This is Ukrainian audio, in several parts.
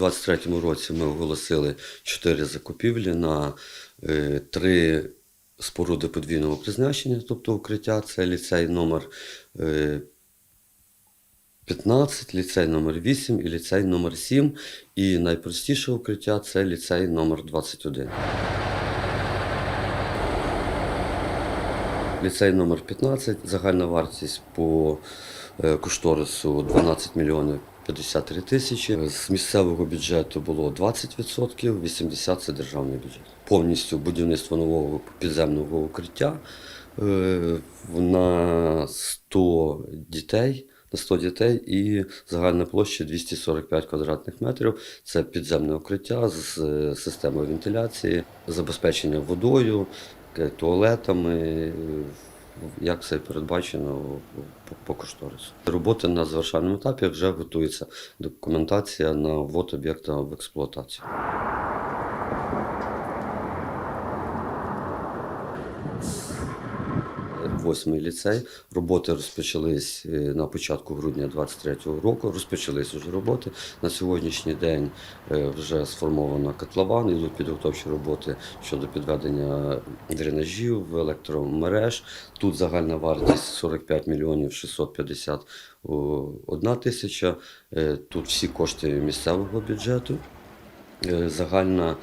2023 році ми оголосили чотири закупівлі на е, три споруди подвійного призначення, тобто укриття. Це ліцей номер е, 15, ліцей номер 8 і ліцей номер 7. І найпростіше укриття це ліцей номер 21. Ліцей номер 15, загальна вартість по е, кошторису 12 мільйонів 53 тисячі. З місцевого бюджету було 20%, 80% це державний бюджет. Повністю будівництво нового підземного укриття е, на 100 дітей. На 100 дітей і загальна площа 245 квадратних метрів. Це підземне укриття з системою вентиляції, забезпечення водою, туалетами, як це передбачено по, по кошторису. Роботи на завершальному етапі вже готується документація на ввод об'єкта в експлуатацію. Восьмий ліцей. Роботи розпочались е, на початку грудня 23-го року. Розпочались вже роботи. На сьогоднішній день е, вже сформовано котлован, ідуть підготовчі роботи щодо підведення дренажів, електромереж. Тут загальна вартість 45 мільйонів 651 тисяча. Е, Тут всі кошти місцевого бюджету. Загальна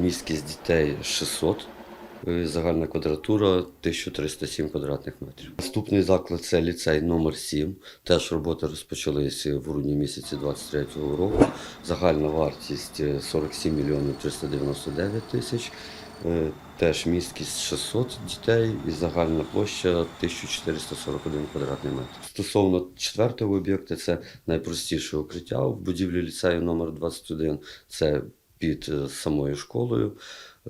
міськість дітей 600. Е, Загальна квадратура 1307 квадратних метрів. Наступний заклад це ліцей номер 7. Теж роботи розпочалися в грудні місяці 23-го року. Загальна вартість е, 47 мільйонів 399 тисяч. Е, Теж міськість 600 дітей і загальна площа 1441 квадратний метр. Стосовно четвертого об'єкту, це найпростіше укриття в будівлі ліцею номер 21. Це під е, самою школою.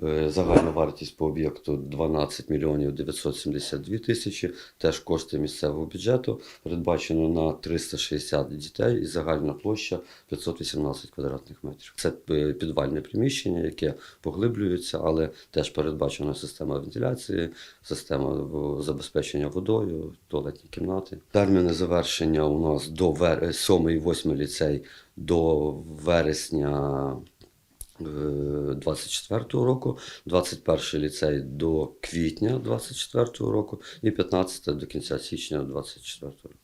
Е, Загальна вартість по об'єкту 12 мільйонів 972 тисячі. Теж кошти місцевого бюджету. Передбачено на 360 дітей і загальна площа 518 квадратних метрів. Це е, підвальне приміщення, яке поглиблюється, але теж передбачена система вентиляції, система е, забезпечення водою, туалетні кімнати. Терміни завершення у нас до 7 і 8 ліцей до вересня. 24 року, 21 ліцей до квітня 24 року і 15 до кінця січня 24 року.